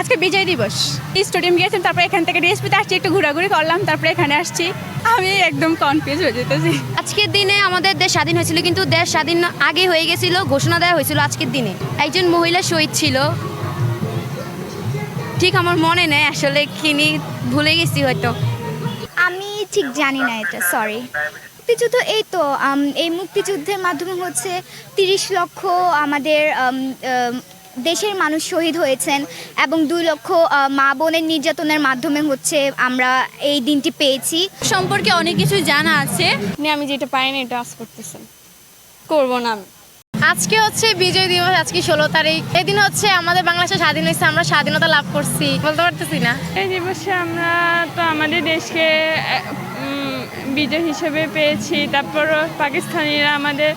আজকে বিজয় দিবস। স্টেডিয়াম গিয়েছিলাম তারপরে এখান থেকে ডিএসপিতে আসছি একটু ঘোরাঘুরি করলাম তারপরে এখানে আসছি। আমি একদম কনফিউজ হয়ে যেতেছি। আজকের দিনে আমাদের দেশ স্বাধীন হয়েছিল কিন্তু দেশ স্বাধীন আগে হয়ে গেছিল ঘোষণা দেওয়া হয়েছিল আজকের দিনে। একজন মহিলা শহীদ ছিল। ঠিক আমার মনে নেই আসলে কিনি ভুলে গেছি হয়তো। আমি ঠিক জানি না এটা সরি মুক্তিযুদ্ধ এই তো এই মুক্তিযুদ্ধের মাধ্যমে হচ্ছে তিরিশ লক্ষ আমাদের আম, আম, দেশের মানুষ শহীদ হয়েছেন এবং দুই লক্ষ মা বোনের নির্যাতনের মাধ্যমে হচ্ছে আমরা এই দিনটি পেয়েছি। সম্পর্কে অনেক কিছু জানা আছে। নিয়ে আমি যেটা পাইনি এটা আজ করতেছেন। করব না আমি। আজকে হচ্ছে বিজয় দিবস আজকে ষোলো তারিখ। এদিন হচ্ছে আমাদের বাংলাদেশে স্বাধীন হয়েছে আমরা স্বাধীনতা লাভ করছি। বলতে পারতেছি না। এই দিবসে আমরা তো আমাদের দেশকে বিজয় হিসেবে পেয়েছি তারপর পাকিস্তানিরা আমাদের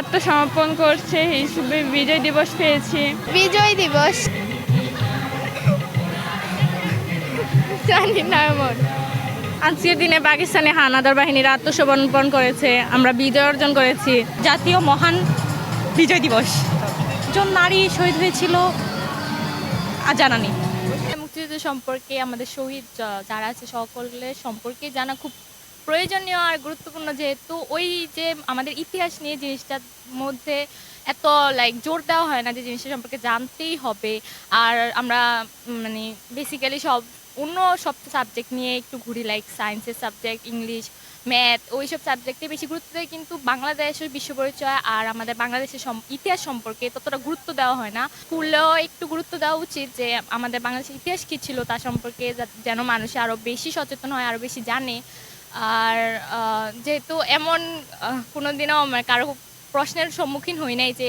আত্মসমর্পণ করছে হিসেবে বিজয় দিবস পেয়েছি। বিজয় দিবস? জানি না এমন। আজকের দিনে পাকিস্তানি হানাদার বাহিনীরা আত্মসমর্পণ করেছে আমরা বিজয় অর্জন করেছি জাতীয় মহান বিজয় দিবস। একজন নারী শহীদ হয়েছিল আর জানা নেই। মুক্তিযুদ্ধ সম্পর্কে, আমাদের শহীদ যারা আছে সকলের সম্পর্কে জানা খুব প্রয়োজনীয় আর গুরুত্বপূর্ণ যেহেতু ওই যে আমাদের ইতিহাস নিয়ে জিনিসটার মধ্যে এত লাইক জোর দেওয়া হয় না যে জিনিসটা সম্পর্কে জানতেই হবে। আর আমরা মানে বেসিক্যালি সব অন্য সব সাবজেক্ট নিয়ে একটু ঘুরি লাইক সায়েন্সের সাবজেক্ট ইংলিশ ম্যাথ ওই সব সাবজেক্টে বেশি গুরুত্ব দেয়, কিন্তু বাংলাদেশের বিশ্ব পরিচয় আর আমাদের বাংলাদেশের ইতিহাস সম্পর্কে ততটা গুরুত্ব দেওয়া হয় না। স্কুলেও একটু গুরুত্ব দেওয়া উচিত যে, আমাদের বাংলাদেশের ইতিহাস কী ছিল তা সম্পর্কে যেন মানুষ আরও বেশি সচেতন হয় আরও বেশি জানে। আর যেহেতু এমন কোনো মানে কারও প্রশ্নের সম্মুখীন হই নাই যে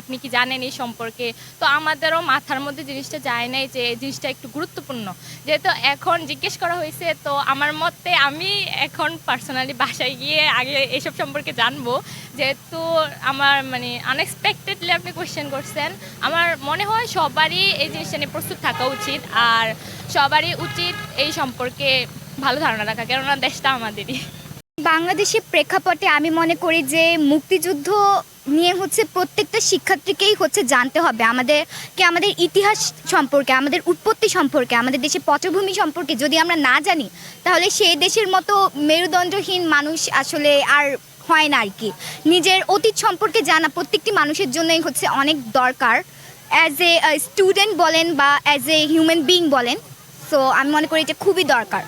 আপনি কি জানেন এই সম্পর্কে? তো আমাদেরও মাথার মধ্যে জিনিসটা যায় নাই যে জিনিসটা একটু গুরুত্বপূর্ণ। যেহেতু এখন জিজ্ঞেস করা হয়েছে, তো আমার মতে আমি এখন পার্সোনালি বাসায় গিয়ে আগে এসব সম্পর্কে জানব। যেহেতু আমার মানে আনএক্সপেক্টেডলি আপনি কোয়েশ্চেন করছেন, আমার মনে হয় সবারই এই জিনিসটা নিয়ে প্রস্তুত থাকা উচিত। আর সবারই উচিত এই সম্পর্কে ভালো ধারণা রাখা, কেননা দেশটা আমাদেরই। বাংলাদেশের প্রেক্ষাপটে আমি মনে করি যে মুক্তিযুদ্ধ নিয়ে হচ্ছে প্রত্যেকটা শিক্ষার্থীকেই হচ্ছে জানতে হবে। আমাদেরকে আমাদের ইতিহাস সম্পর্কে, আমাদের উৎপত্তি সম্পর্কে, আমাদের দেশের পটভূমি সম্পর্কে যদি আমরা না জানি, তাহলে সেই দেশের মতো মেরুদণ্ডহীন মানুষ আসলে আর হয় না আর কি নিজের অতীত সম্পর্কে জানা প্রত্যেকটি মানুষের জন্যই হচ্ছে অনেক দরকার। অ্যাজ এ স্টুডেন্ট বলেন বা অ্যাজ এ হিউম্যান বিং বলেন সো আমি মনে করি এটা খুবই দরকার।